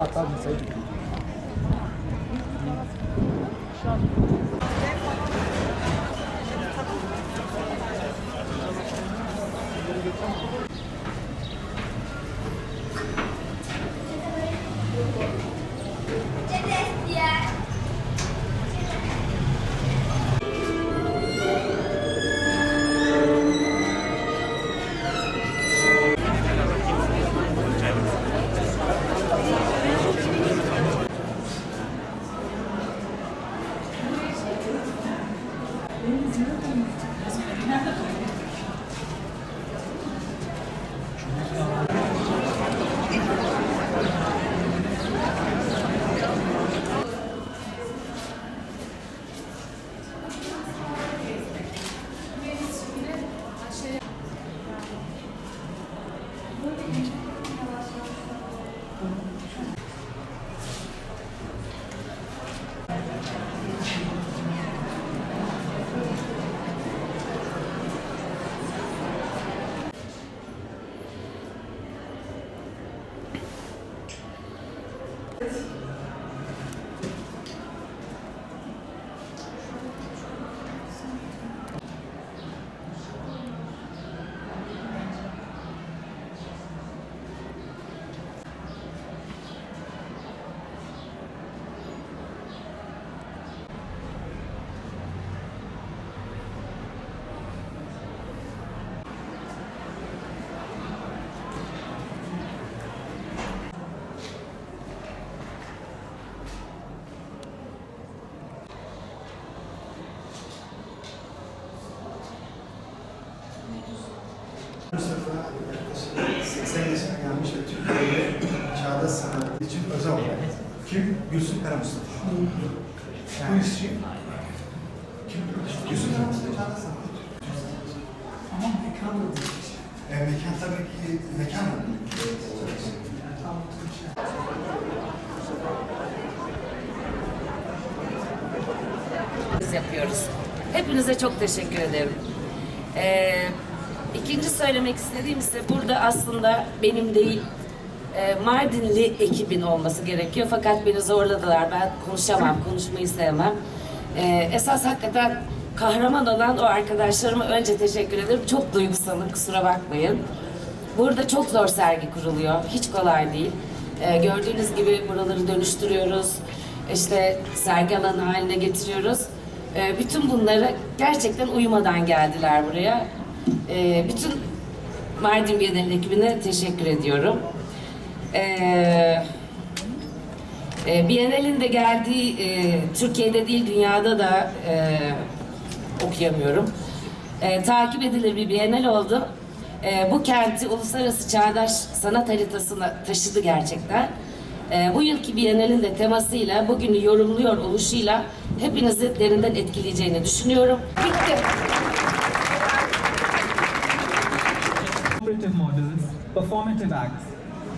catado, não sei de için özel olarak. Kim? Gülsün Kara Mustafa. Bu işçi. Kim? Gülsün Kara Mustafa. Ama mekan da değil. E, mekan tabii ki mekan biz yapıyoruz. Hepinize çok teşekkür ederim. Ee, ikinci söylemek istediğim ise burada aslında benim değil Mardinli ekibin olması gerekiyor. Fakat beni zorladılar. Ben konuşamam, konuşmayı sevmem. Ee, esas hakikaten kahraman olan o arkadaşlarıma önce teşekkür ederim. Çok duygusalım, kusura bakmayın. Burada çok zor sergi kuruluyor. Hiç kolay değil. Ee, gördüğünüz gibi buraları dönüştürüyoruz. İşte sergi alanı haline getiriyoruz. Ee, bütün bunları gerçekten uyumadan geldiler buraya. Ee, bütün Mardin Bienali ekibine teşekkür ediyorum. Ee, e, Bienal'in de geldiği e, Türkiye'de değil dünyada da e, okuyamıyorum. E, takip edilir bir Bienal oldu. E, bu kenti uluslararası çağdaş sanat haritasına taşıdı gerçekten. E, bu yılki Bienal'in de temasıyla, bugünü yorumluyor oluşuyla hepinizi derinden etkileyeceğini düşünüyorum. Bitti. Models, performative acts,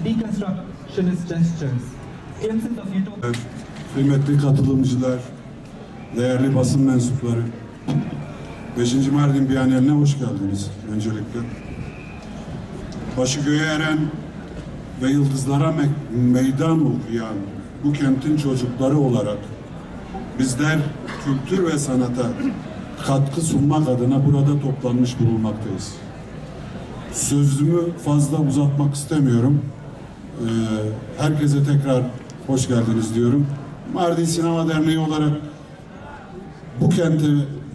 deconstructionist gestures, glimpses. Kıymetli katılımcılar, değerli basın mensupları, 5. Mardin Bienali'ne hoş geldiniz öncelikle. Başı göğe eren ve yıldızlara me- meydan okuyan bu kentin çocukları olarak bizler kültür ve sanata katkı sunmak adına burada toplanmış bulunmaktayız. Sözümü fazla uzatmak istemiyorum. Ee, herkese tekrar hoş geldiniz diyorum. Mardin Sinema Derneği olarak bu kente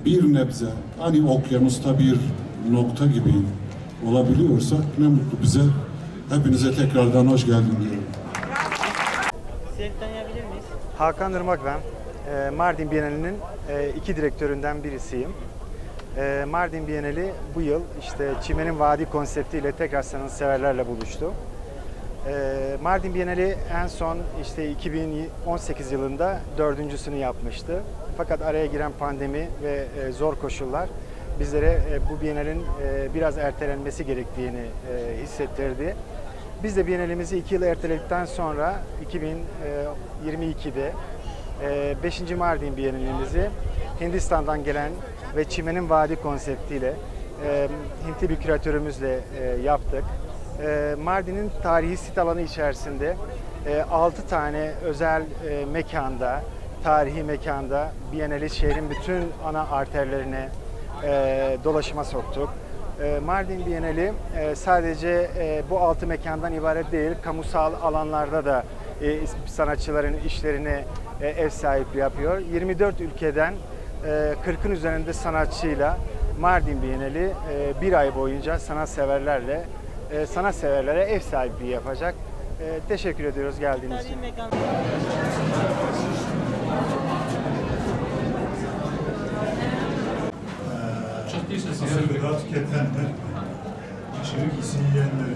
bir nebze hani okyanusta bir nokta gibi olabiliyorsak ne mutlu bize. Hepinize tekrardan hoş geldin diyorum. Seni tanıyabilir miyiz? Hakan Irmak ben. Ee, Mardin Bienali'nin e, iki direktöründen birisiyim. Ee, Mardin Bienali bu yıl işte Çimenin Vadi konseptiyle tekrar sanatseverlerle buluştu. Ee, Mardin Bienali en son işte 2018 yılında dördüncüsünü yapmıştı. Fakat araya giren pandemi ve e, zor koşullar bizlere e, bu Bienalin e, biraz ertelenmesi gerektiğini hissettirdi. Biz de Bienalimizi iki yıl erteledikten sonra 2022'de 5. Mardin Bienalimizi Hindistan'dan gelen ve Çimenin Vadi konseptiyle Hintli bir küratörümüzle yaptık. E, Mardin'in tarihi sit alanı içerisinde 6 tane özel e, mekanda, tarihi mekanda Biennale şehrin bütün ana arterlerine e, dolaşıma soktuk. E, Mardin Bienali e, sadece e, bu altı mekandan ibaret değil, kamusal alanlarda da e, sanatçıların işlerini e, ev sahipliği yapıyor. 24 ülkeden e, 40'ın üzerinde sanatçıyla Mardin Bienali e, bir ay boyunca sanatseverlerle e, sanatseverlere ev sahipliği yapacak. E, teşekkür ediyoruz geldiğiniz için. Asıl gıda tüketenler, aşırı giysi yiyenler,